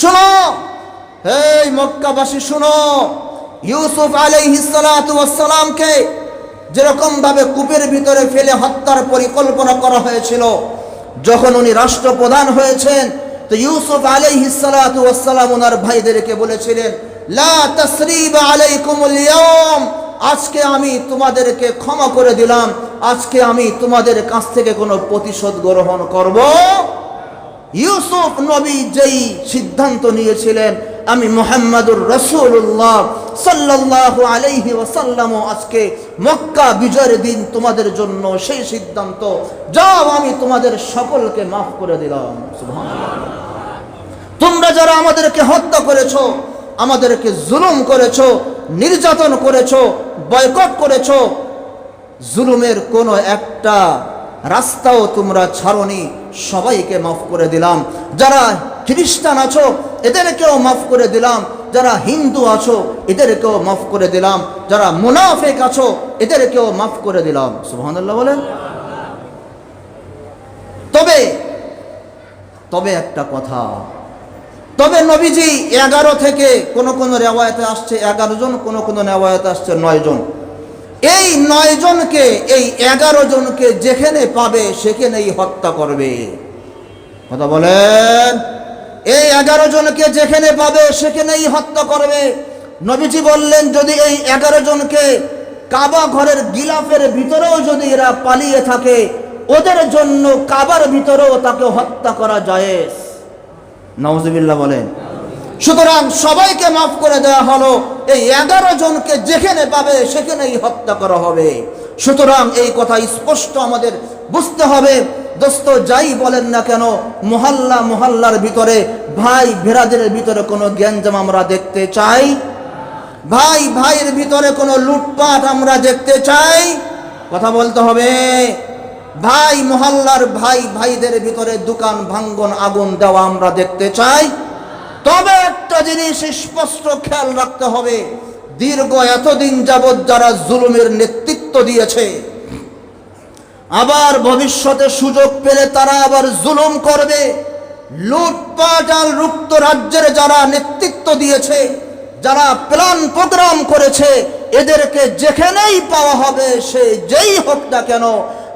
শোনো। এই মক্কাবাসী, শোনো। ইউসুফ আলাইহিসসালামকে যেরকম ভাবে কূপের ভিতরে ফেলে হত্যার পরিকল্পনা করা হয়েছিল, যখন উনি রাষ্ট্রপ্রধান হয়েছেন, তো ইউসুফ আলাইহিসসালাম ওনার ভাইদেরকে বলেছিলেন, লা আজকে আমি তোমাদেরকে ক্ষমা করে দিলাম, আজকে আমি তোমাদের কাছ থেকে কোনো প্রতিশোধ গ্রহণ করব? ইউসুফ নবী যেই সিদ্ধান্ত নিয়েছিলেন, আমি মোহাম্মদুর রসুল্লাহ সাল্লাল্লাহু আলাইহি ওয়াসাল্লাম আজকে মক্কা বিজয়ের দিন তোমাদের জন্য সেই সিদ্ধান্ত, যাও আমি তোমাদের সকলকে মাফ করে দিলাম। তোমরা যারা আমাদেরকে হত্যা করেছ, আমাদেরকে জুলুম করেছ, নির্যাতন করেছ, বয়কট করেছ, জুলুমের কোনো একটা রাস্তাও তোমরা ছাড়নি। সবাইকে মাফ করে দিলাম। যারা খ্রিস্টান আছো, এদেরকেও মাফ করে দিলাম। যারা হিন্দু আছো, এদেরকেও মাফ করে দিলাম। যারা মুনাফেক আছো, এদেরকেও মাফ করে দিলাম। সুবহানাল্লাহ বলেন। তবে তবে একটা কথা। তবে নবীজি এগারো থেকে কোন কোন রেওয়ায়তে আসছে, এগারো জন, কোন কোন রেওয়ায়তে আসছে নয় জন। এই নয় জনকে, এই এগারো জনকে যেখানে পাবে সেখানেই হত্যা করবে। কথা বলেন? এই এগারো জনকে যেখানে পাবে সেখানেই হত্যা করবে। নবীজি বললেন, যদি এই এগারো জনকে কাবা ঘরের গিলাফের ভিতরেও যদি এরা পালিয়ে থাকে, ওদের জন্য কাবার ভিতরেও তাকে হত্যা করা যায় নওয়াজবিল্লাহ বলেন। সুতরাং সবাইকে মাফ করে দেওয়া হলো। এই এগারো জনকে যেখানে পাবে, সেখানেই হত্যা করা হবে। সুতরাং এই কথা স্পষ্ট আমাদের বুঝতে হবে। দোস্ত, যাই বলেন না কেন, মহল্লা মহল্লার ভিতরে, ভাই ভেরাদের ভিতরে কোনো জ্ঞানজাম আমরা দেখতে চাই? ভাই ভাইয়ের ভিতরে কোনো লুটপাট আমরা দেখতে চাই? কথা বলতে হবে। ভাই মহল্লার ভাই ভাইদের ভিতরে দোকান, ভাঙ্গন, আগুন দেওয়া আমরা দেখতে চাই। তবে একটা জিনিস স্পষ্ট খেয়াল রাখতে হবে। দীর্ঘ এতদিন যাবৎ যারা জুলুমের নেতৃত্ব দিয়েছে, আবার ভবিষ্যতে সুযোগ পেলে তারা আবার জুলুম করবে। লুটপাট আর রুক্ত রাজ্যের যারা নেতৃত্ব দিয়েছে, যারা প্ল্যান প্রোগ্রাম করেছে, এদেরকে যেখানেই পাওয়া হবে সে যেই হোক না কেন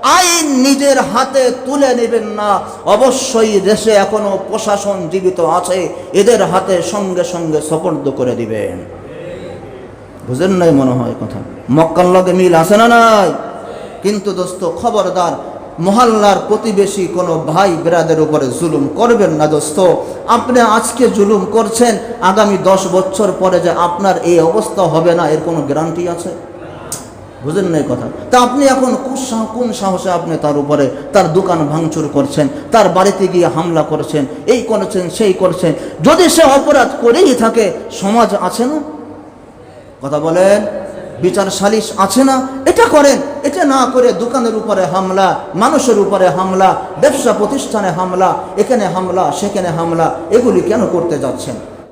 আইন নিজের হাতে তুলে নেবেন না। অবশ্যই দেশে এখনও প্রশাসন জীবিত আছে, এদের হাতে সঙ্গে সঙ্গে সপর্দ করে দিবেন। বুঝেন নাই মনে হয় কথা? মক্কার লগে মিল আছে না নাই? কিন্তু দোস্ত, খবরদার, মহল্লার প্রতিবেশী কোনো ভাই বেরাদের উপরে জুলুম করবেন না দোস্ত। আপনি আজকে জুলুম করছেন, আগামী দশ বছর পরে যে আপনার এই অবস্থা হবে না, এর কোনো গ্যারান্টি আছে? বুঝেন না কথা? তা আপনি এখন কোন সাহসে আপনি তার উপরে তার দোকান ভাঙচুর করছেন, তার বাড়িতে গিয়ে হামলা করছেন, এই করেছেন, সেই করছেন? যদি সে অপরাধ করেই থাকে, সমাজ আছে না? কথা বলেন, বিচার সালিশ আছে না? এটা করেন, এটা না করে দোকানের উপরে হামলা, মানুষের উপরে হামলা, ব্যবসা প্রতিষ্ঠানে হামলা, এখানে হামলা, সেখানে হামলা, এগুলি কেন করতে যাচ্ছেন?